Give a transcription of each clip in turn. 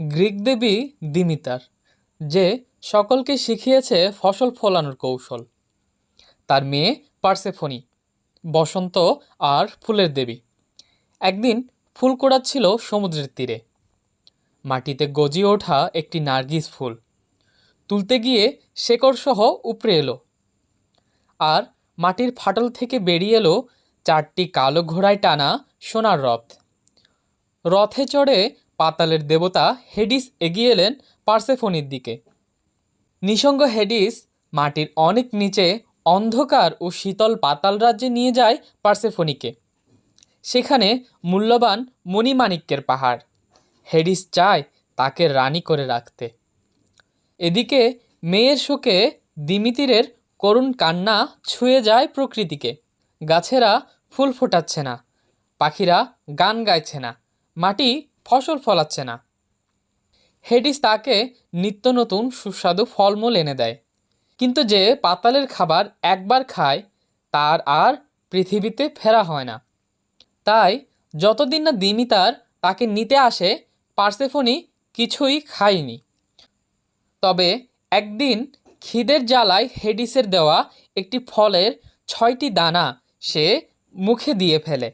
Greek দেবী দিমিতার, যে সকলকে শিখিয়েছে ফসল ফলানোর কৌশল। তার মেয়ে পার্সেফনি, বসন্ত আর ফুলের দেবী। একদিন ফুল কোড়াচ্ছিল সমুদ্রের তীরে। মাটিতে গজিয়ে ওঠা একটি নার্গিস ফুল। তুলতে গিয়ে শেকড়সহ উপড়ে এলো। আর মাটির ফাটল থেকে বেরিয়ে এলো চারটি কালো ঘোড়ায় টানা সোনার রথ। রথে চড়ে পাতালের দেবতা হেডিস এগিয়ে এলেন পার্সেফনির দিকে। নিসঙ্গ হেডিস মাটির অনেক নিচে অন্ধকার ও শীতল পাতাল রাজ্যে নিয়ে যায় পার্সেফনিকে। সেখানে মূল্যবান মণিমাণিক্যের পাহাড়। হেডিস চায় তাকে রানী করে রাখতে। এদিকে মেয়ের শোকে দিমিতিরের করুণ কান্না ছুঁয়ে যায় প্রকৃতিকে। গাছেরা ফুল ফোটাচ্ছে না, পাখিরা গান গাইছে না, মাটি ফসল ফলাচ্ছে না। হেডিস তাকে নিত্য নতুন সুস্বাদু ফলমূল এনে দেয়। কিন্তু যে পাতালের খাবার একবার খায়, তার আর পৃথিবীতে ফেরা হয় না। তাই যতদিন না দিমিতার তাকে নিতে আসে, পার্সেফনি কিছুই খায়নি। তবে একদিন খিদের জ্বালায় হেডিসের দেওয়া একটি ফলের ছয়টি দানা সে মুখে দিয়ে ফেলে।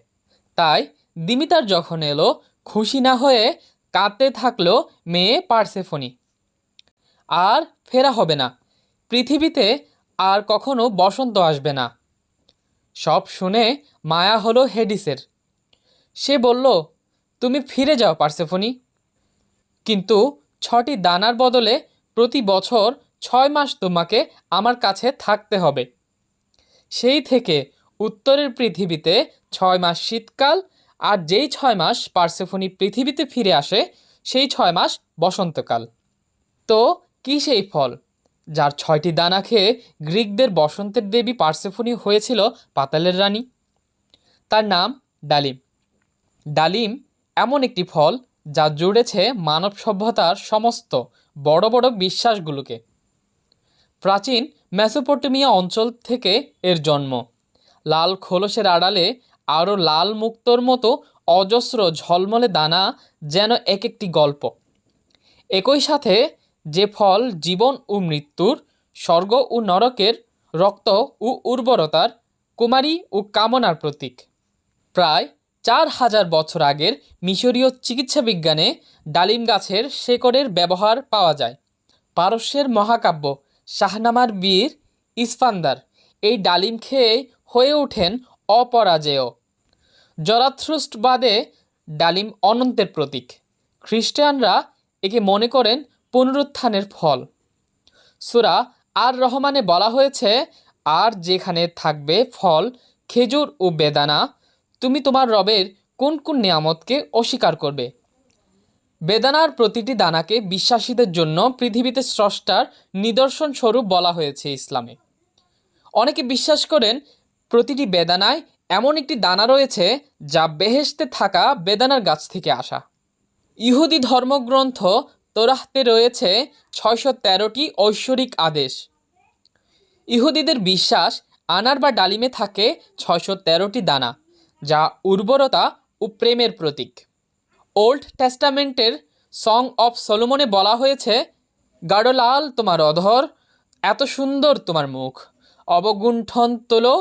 তাই দিমিতার যখন এলো খুশি না হয়ে কাঁদতে থাকল মেয়ে পার্সেফনি। আর ফেরা হবে না। পৃথিবীতে আর কখনো বসন্ত আসবে না। সব শুনে মায়া হলো হেডিসের। সে বলল, তুমি ফিরে যাও পার্সেফনি। কিন্তু ছটি দানার বদলে প্রতি বছর ছয় মাস তোমাকে আমার কাছে থাকতে হবে। সেই থেকে উত্তরের পৃথিবীতে ছয় মাস শীতকাল আর যেই ছয় মাস পার্সেফনি পৃথিবীতে ফিরে আসে, সেই ছয় মাস বসন্তকাল। তো কী সেই ফল? যার ছয়টি দানা খেয়ে গ্রিকদের বসন্তের দেবী পার্সেফনি হয়েছিল পাতালের রানী। তার নাম ডালিম। ডালিম এমন একটি ফল যা জুড়েছে মানব সভ্যতার সমস্ত বড় বড় বিশ্বাসগুলোকে। প্রাচীন মেসোপটেমিয়া অঞ্চল থেকে এর জন্ম। লাল খোলসের আড়ালে আরও লাল মুক্তোর মতো অজস্র ঝলমলে দানা যেন এক একটি গল্প। একই সাথে যে ফল জীবন ও মৃত্যুর, স্বর্গ ও নরকের, রক্ত ও উর্বরতার, কুমারী ও কামনার প্রতীক। প্রায় চার হাজার বছর আগের মিশরীয় চিকিৎসা বিজ্ঞানে ডালিম গাছের শেকড়ের ব্যবহার পাওয়া যায়। পারস্যের মহাকাব্য শাহনামার বীর ইস্পান্দার এই ডালিম খেয়ে হয়ে ওঠেন অপরাজেয়। জরাথ্রুস্টবাদে ডালিম অনন্তের প্রতীক। খ্রিস্টানরা একে মনে করেন পুনরুত্থানের ফল। সুরা আর রহমানে বলা হয়েছে, আর যেখানে থাকবে ফল, খেজুর ও বেদানা, তুমি তোমার রবের কোন কোন নিয়ামতকে অস্বীকার করবে? বেদানার প্রতিটি দানাকে বিশ্বাসীদের জন্য পৃথিবীতে স্রষ্টার নিদর্শন স্বরূপ বলা হয়েছে ইসলামে। অনেকে বিশ্বাস করেন প্রতিটি বেদানায় এমন একটি দানা রয়েছে যা বেহেশতে থাকা বেদানার গাছ থেকে আসা। ইহুদি ধর্মগ্রন্থ তোরাহতে রয়েছে ছয়শো তেরোটি ঐশ্বরিক আদেশ। ইহুদিদের বিশ্বাস আনার বা ডালিমে থাকে ছয়শো তেরোটি দানা, যা উর্বরতা ও প্রেমের প্রতীক। ওল্ড টেস্টামেন্টের সং অফ সলোমনে বলা হয়েছে, গাঢ়লাল তোমার অধর, এত সুন্দর তোমার মুখ, অবগুণ্ঠন তোলো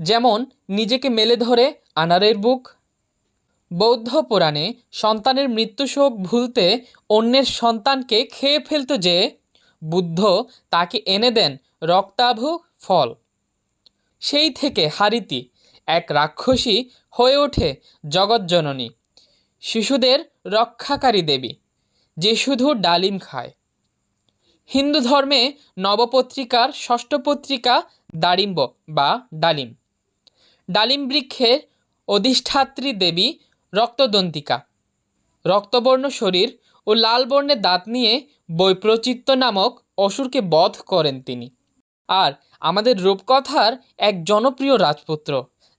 যেমন, নিজেকে মেলে ধরে আনারের বুক। বৌদ্ধ পুরাণে সন্তানের মৃত্যুশোক ভুলতে অন্যের সন্তানকে খেয়ে ফেলত যে, বুদ্ধ তাকে এনে দেন রক্তাভ ফল। সেই থেকে হারিতি, এক রাক্ষসী হয়ে ওঠে জগৎজননী শিশুদের রক্ষাকারী দেবী, যে শুধু ডালিম খায়। হিন্দু ধর্মে নবপত্রিকার ষষ্ঠ পত্রিকা দারিম্ব বা ডালিম। ডালিম বৃক্ষের অধিষ্ঠাত্রী দেবী রক্তদন্তিকা। রক্তবর্ণ শরীর ও লাল বর্ণের দাঁত নিয়ে বৈপ্রচিত্ত নামক অসুরকে বধ করেন তিনি। আর আমাদের রূপকথার এক জনপ্রিয় রাজপুত্র,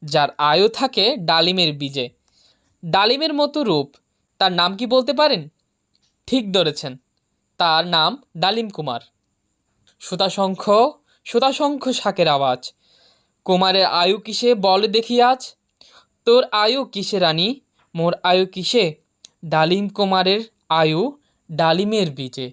যার আয়ু থাকে ডালিমের বীজে। ডালিমের মতো রূপ, তার নাম কি বলতে পারেন? ঠিক ধরেছেন, তার নাম ডালিম কুমার। সুতাশঙ্খ সুতাশঙ্খ শাকের আওয়াজ কুমারের আয়ু কিসে বল দেখি আজ? তোর আয়ু কিসে রানী? মোর আয়ু কিসে? ডালিম কুমারের আয়ু ডালিমের বীজে।